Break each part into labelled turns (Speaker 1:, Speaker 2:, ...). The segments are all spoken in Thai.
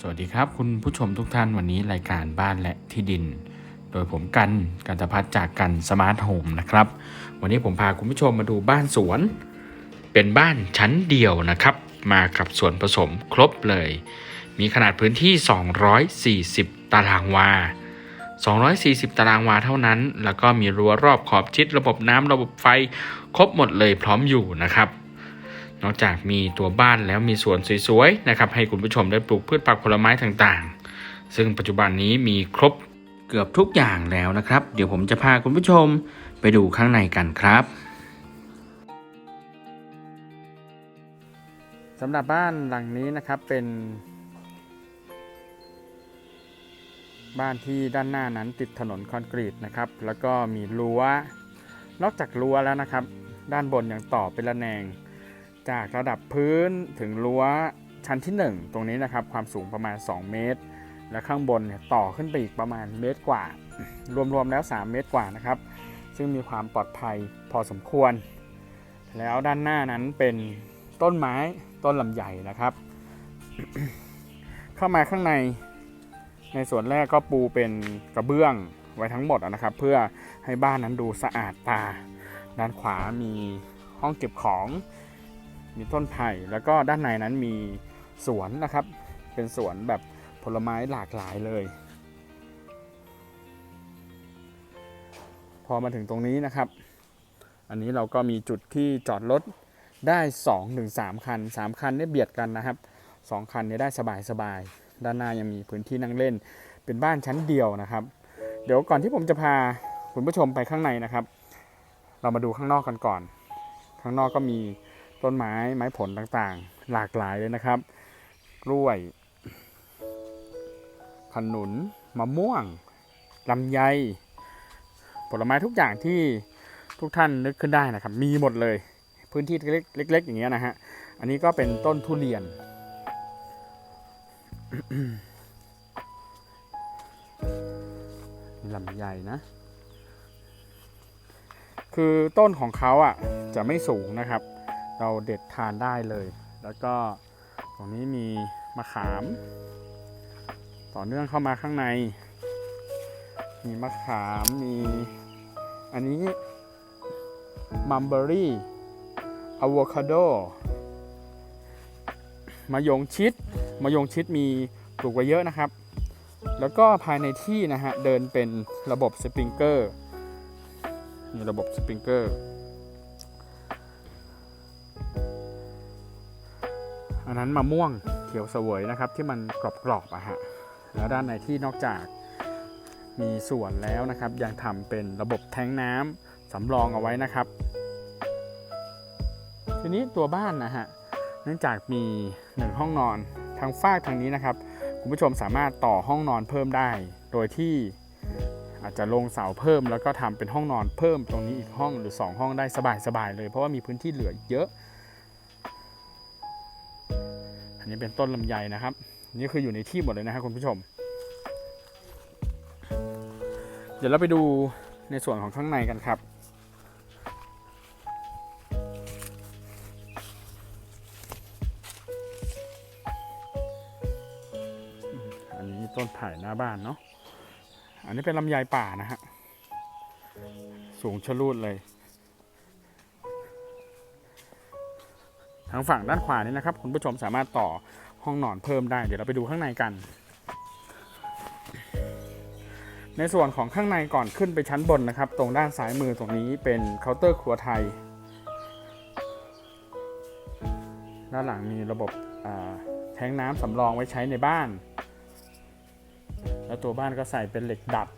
Speaker 1: สวัสดีครับคุณผู้ชมทุกท่านวันนี้รายการบ้านและที่ดิน โดยผมกันกันตพัฒจากกันสมาร์ทโฮมนะครับ วันนี้ผมพาคุณผู้ชมมาดูบ้านสวน เป็นบ้านชั้นเดียวนะครับ มากับส่วนผสมครบเลย มีขนาดพื้นที่ 240 ตารางวา 240 ตารางวาเท่านั้น แล้วก็มีรั้วรอบขอบชิดระบบน้ำระบบไฟ ครบหมดเลยพร้อมอยู่นะครับ นอกจากมีตัวบ้านแล้วมีสวนสวยๆนะครับให้คุณผู้ชมได้ปลูกพืชผักผลไม้ต่างๆ ซึ่งปัจจุบันนี้มีครบเกือบทุกอย่างแล้วนะครับ เดี๋ยวผมจะพาคุณผู้ชมไปดูข้างในกันครับสำหรับบ้านหลังนี้นะครับเป็น บ้านที่ด้านหน้านั้นติดถนนคอนกรีตนะครับ แล้วก็มีรั้วนอกจากรั้วแล้วนะครับ ด้านบนยังต่อเป็นระแนง จากระดับพื้นถึงรั้วชั้นที่ 1 ตรงนี้นะครับความสูงประมาณ 2 เมตร และข้างบนเนี่ยต่อขึ้นไปอีกประมาณเมตรกว่า รวมๆแล้ว 3 เมตรกว่านะครับ ซึ่งมีความปลอดภัยพอสมควร แล้วด้านหน้านั้นเป็นต้นไม้ต้นลำใหญ่นะครับ เข้ามาข้างในในส่วนแรกก็ปูเป็นกระเบื้องไว้ทั้งหมดนะครับ เพื่อให้บ้านนั้นดูสะอาดตา ด้านขวามีห้องเก็บของ มีต้นไผ่แล้วก็ด้านในนั้นมีสวนนะครับ เป็นสวนแบบผลไม้หลากหลายเลย พอมาถึงตรงนี้นะครับ อันนี้เราก็มีจุดที่จอดรถได้2-3ถึง3คัน 3 คันเนี่ยเบียดกันนะครับ 2 คันเนี่ยได้สบายๆด้านหน้ายังมีพื้นที่นั่งเล่น เป็นบ้านชั้นเดียวนะครับ เดี๋ยวก่อนที่ผมจะพาคุณผู้ชมไปข้างในนะครับ เรามาดูข้างนอกกันก่อน ข้างนอกก็มี ต้นไม้ไม้ผลต่างๆ หลากหลายเลยนะครับ กล้วย ขนุนมะม่วงลำไย ผลไม้ทุกอย่างที่ทุกท่านนึกขึ้นได้นะครับ มีหมดเลย พื้นที่เล็กๆอย่างเงี้ยนะฮะอันนี้ก็เป็นต้นทุเรียน ลำไยนะ คือต้นของเขาอะจะไม่สูงนะครับ เราเด็ดทานได้เลย แล้วก็ตรงนี้มีมะขาม ต่อเนื่องเข้ามาข้างใน มีมะขามมีอันนี้มัมเบอรี่อะโวคาโดมะยงชิดมะยงชิดมีปลูกไว้เยอะนะครับ แล้วก็ภายในที่นะฮะเดินเป็นระบบสปริงเกอร์มีระบบสปริงเกอร์ นนั้นมะม่วงเขียวเสวยนะครับ ที่มันกรอบๆอะฮะแล้วด้านในที่นอกจากมีส่วนแล้วนะครับ ยังทำเป็นระบบแทงน้ำสำรองเอาไว้นะครับ ทีนี้ตัวบ้านนะฮะเนื่องจากมีหนึ่งห้องนอนทางฟากทางนี้นะครับ คุณผู้ชมสามารถต่อห้องนอนเพิ่มได้ โดยที่อาจจะลงเสาเพิ่ม แล้วก็ทำเป็นห้องนอนเพิ่มตรงนี้อีกห้องหรือ 2 ห้องได้สบายๆเลย เพราะว่ามีพื้นที่เหลือเยอะ อันนี้เป็นต้นลำไยนะครับ นี่คืออยู่ในที่หมดเลยนะครับคุณผู้ชม เดี๋ยวเราไปดูในส่วนของข้างในกันครับ อันนี้ต้นไผ่หน้าบ้านเนาะ อันนี้เป็นลำไยป่านะฮะ สูงชะลูดเลย ทางฝั่งด้านขวานี้นะครับ คุณผู้ชมสามารถต่อห้องนอนเพิ่มได้ เดี๋ยวเราไปดูข้างในกัน ในส่วนของข้างในก่อนขึ้นไปชั้นบนนะครับ ตรงด้านซ้ายมือตรงนี้เป็นเคาน์เตอร์ครัวไทย ด้านหลังมีระบบแทงน้ำสำรองไว้ใช้ในบ้าน แล้วตัวบ้านก็ใส่เป็นเหล็กดัด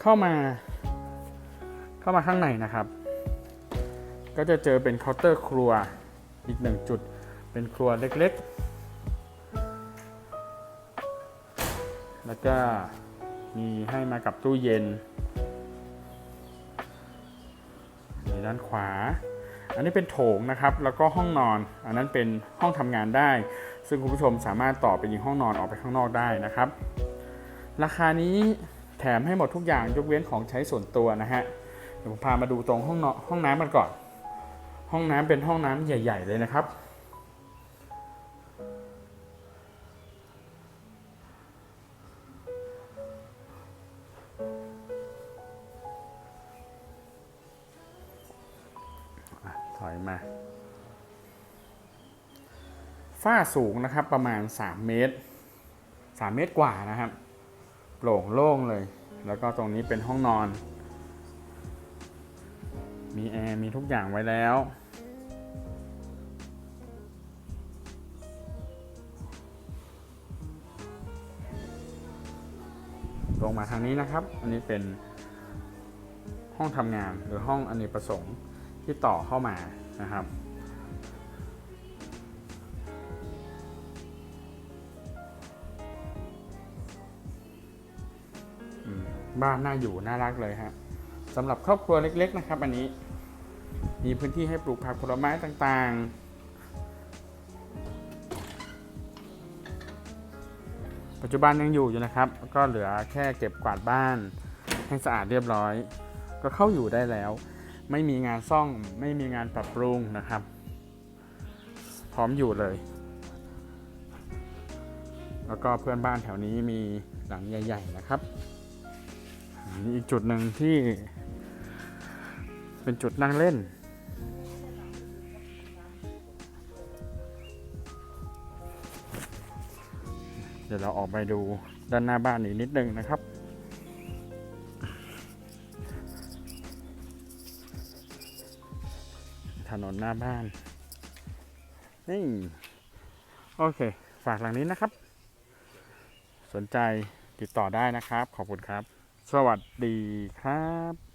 Speaker 1: เข้ามา เข้ามาข้างในนะครับ ก็จะเจอเป็นเคาน์เตอร์ครัวอีกหนึ่งจุด เป็นครัวเล็กๆ แล้วก็มีให้มากับตู้เย็นในด้านขวา อันนี้เป็นโถงนะครับ แล้วก็ห้องนอน อันนั้นเป็นห้องทำงานได้ ซึ่งคุณผู้ชมสามารถต่อไปยิงห้องนอนออกไปข้างนอกได้นะครับ ราคานี้แถมให้หมดทุกอย่างยกเว้นของใช้ส่วนตัวนะฮะ เดี๋ยวผมพามาดูตรงห้องนอนห้องน้ำกันก่อน ห้องน้ำเป็นห้องน้ำใหญ่ ๆ เลยนะครับ ถอยมา ฝ้าสูงนะครับประมาณ 3 เมตร 3 เมตรกว่านะครับ โปร่งโล่งเลย แล้วก็ตรงนี้เป็นห้องนอนมีแอร์มีทุกอย่างไว้แล้ว งมาทางนี้นะครับ อันนี้เป็นห้องทำงานหรือห้องอเนกประสงค์ที่ต่อเข้ามานะครับบ้านน่าอยู่น่ารักเลยฮะสำหรับครอบครัวเล็ก ๆ นะครับ อันนี้มีพื้นที่ให้ปลูกผักผลไม้ต่างๆ ปัจจุบันยังอยู่อยู่นะครับ ก็เหลือแค่เก็บกวาดบ้านให้สะอาดเรียบร้อย ก็เข้าอยู่ได้แล้ว ไม่มีงานซ่องไม่มีงานปรับปรุงนะครับ พร้อมอยู่เลย แล้วก็เพื่อนบ้านแถวนี้มีหลังใหญ่ ๆ นะครับมีอีกจุดหนึ่งที่เป็นจุดนั่งเล่น ดี๋ยวเราออกไปดูด้านหน้าบ้านอีกนิดนึงนะครับ ถนนหน้าบ้านนี่โอเค ฝากหลังนี้นะครับ สนใจติดต่อได้นะครับ ขอบคุณครับ สวัสดีครับ